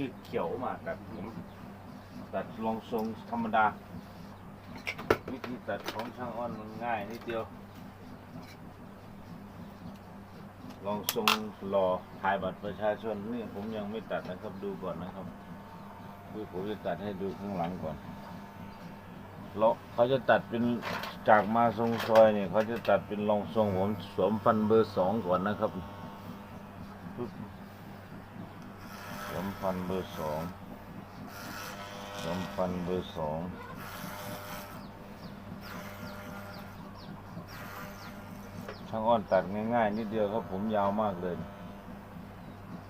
ที่เขียวมาตัดผมตัดลองทรงธรรมดา วิธีตัดของช่างอ้อนมันง่ายนิดเดียว ลองทรงรอถ่ายบัตรประชาชนนี่ผมยังไม่ตัดนะครับดูก่อนนะครับคือผมจะตัดให้ดูข้างหลังก่อนเลาะเขาจะตัดเป็นจากมาทรงซอยเนี่ยเขาจะตัดเป็นรองทรงผมสวมฟันเบอร์สองก่อนนะครับ ปึ๊บสวมฟันเบอร์สองสวมฟันเบอร์สองช่างอ้อนตัดง่ายๆ นิดเดียวครับผมยาวมากเลย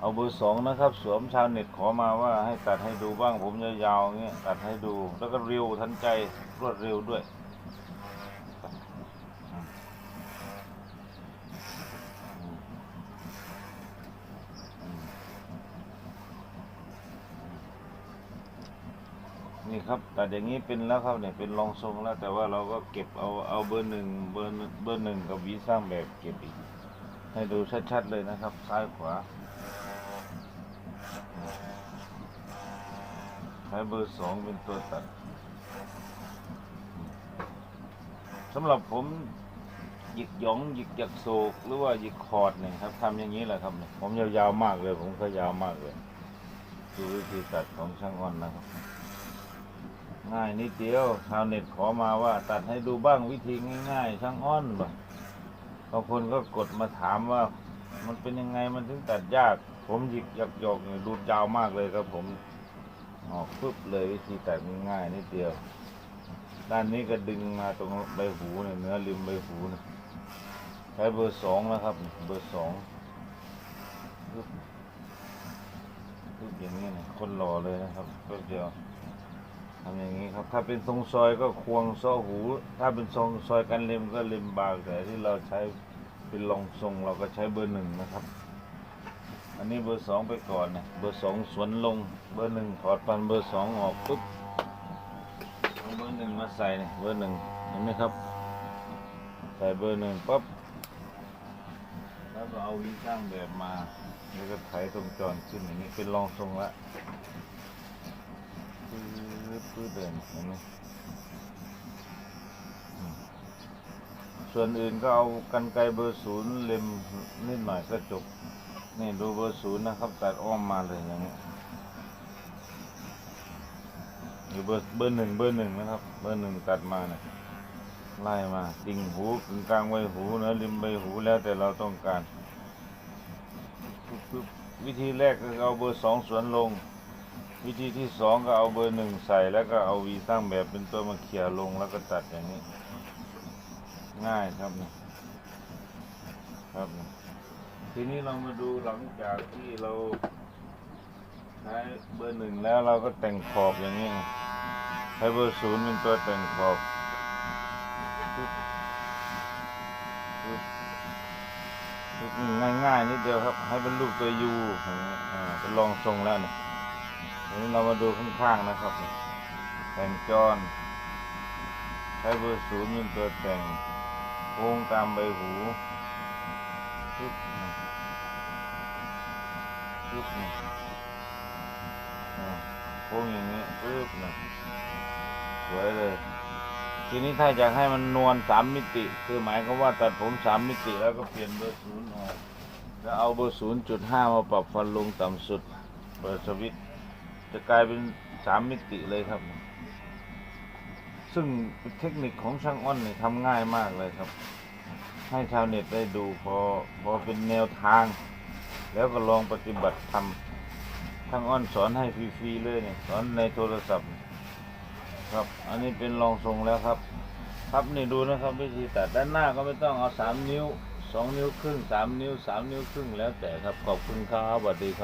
เอาเบอร์สองนะครับ สวมชาวเน็ตขอมาว่าให้ตัดให้ดูบ้างผมยาวๆอย่างเงี้ยตัดให้ดูแล้วก็เร็วทันใจรวดเร็วด้วย นี่ครับตัดอย่างนี้เป็นแล้วครับเนี่ยเป็นรองทรงแล้วแต่ว่าเราก็เก็บเอาเอาเบอร์หนึ่งเบอร์เบอร์หนึ่งกับวีสร้างแบบเก็บอีก ให้ดูชัดๆเลยนะครับ ซ้ายขวาใช้เบอร์สองเป็นตัวตัดสำหรับผมหยิกหยองหยิกยักโศกหรือว่าหยิกคอร์ดเนี่ยครับทำอย่างนี้แหละครับ ผมยาวๆมากเลย ผมก็ยาวมากเลยดูวิธีตัดของช่างอ้อนนะครับ ง่ายนิดเดียวชาวเน็ตขอมาว่า ตัดให้ดูบ้างวิธีง่ายๆช่างอ้อนบ่บางคนก็กดมาถามว่า มันเป็นยังไงมันถึงตัดยาก ผมหยิกหยักหยอกเนี่ยดูดยาวมากเลยครับผมออกปุ๊บเลยวิธีตัดง่ายนิดเดียว ด้านนี้ก็ดึงมาตรงใบหูเนี่ยเนื้อริมใบหูเนี่ยใช้เบอร์สองนะครับ เบอร์สองปึ๊บปึ๊บอย่างนี้นะคนหล่อเลยนะครับก็เดียว ทำอย่างนี้ครับ ถ้าเป็นทรงซอยก็ควงซ้อหู ถ้าเป็นทรงซอยกันเล็มก็เล็มบางแต่ที่เราใช้เป็นรองทรงเราก็ใช้เบอร์หนึ่งนะครับ อันนี้เบอร์สองไปก่อนนะเบอร์สองสวนลง เบอร์หนึ่งถอดฟันเบอร์สองออกปุ๊บเอาเบอร์หนึ่งมาใส่เนี่ยเบอร์หนึ่งเห็นไหมครับ ใส่เบอร์หนึ่งปั๊บแล้วก็เอาวิช่างแบบมา แล้วก็ไถตรงจรขึ้นอย่างนี้เป็นรองทรงละ เดินเห็นไหมส่วนอื่นก็เอากันไกเบอร์ศูนย์เล็มนิดหน่อยก็จบ นี่ดูเบอร์ศูนย์นะครับตัดอ้อมมาเลยอย่างนี้อยู่เบอร์เบอร์หนึ่งเบอร์หนึ่งนะครับ เบอร์หนึ่งตัดมาเนี่ยไล่มาติ่งหูกึ่งกลางใบหูเนื้อริมใบหูแล้วแต่เราต้องการ วิธีแรกก็เอาเบอร์สองสวนลง วิธีที่สองก็เอาเบอร์หนึ่งใส่แล้วก็เอาวีสร้างแบบเป็นตัวมาเขี่ยลงแล้วก็ตัดอย่างนี้ ง่ายครับนี่ครับนี่ทีนี้เรามาดูหลังจากที่เราใช้เบอร์หนึ่งแล้วเราก็แต่งขอบอย่างนี้ใช้เบอร์ศูนย์เป็นตัวแต่งขอบง่ายๆนิดเดียวครับ ให้เป็นรูปตัวยูอย่างนี้อ่าเป็นรองทรงแล้วเนี่ย นี้เรามาดูข้างๆนะครับแต่งจอนใช้เบอร์ศูนย์เป็นตัวแต่งโค้งตามใบหูปึ๊บปึ๊บนี่อ่าโค้งอย่างนี้ปึ๊บนะสวยเลย ทีนี้ถ้าอยากให้มันนวลสามมิติ คือหมายความว่าตัดผมสามมิติแล้วก็เปลี่ยนเบอร์ศูนย์ออกแล้วเอาเบอร์ศูนย์จุดห้ามาปรับฟันลงต่ำสุด เปิดสวิตช์ จะกลายเป็นสามมิติเลยครับ ซึ่งเทคนิคของช่างอ้อนเนี่ยทำง่ายมากเลยครับ ให้ชาวเน็ตได้ดูพอพอเป็นแนวทาง แล้วก็ลองปฏิบัติทำทั้งอ้อนสอนให้ฟรีๆเลยเนี่ยสอนในโทรศัพท์ครับ อันนี้เป็นรองทรงแล้วครับ ครับนี่ดูนะครับวิธีตัดด้านหน้าก็ไม่ต้องเอาสามนิ้วสองนิ้วครึ่งสามนิ้วสามนิ้วครึ่งแล้วแต่ครับขอบคุณครับสวัสดีครับ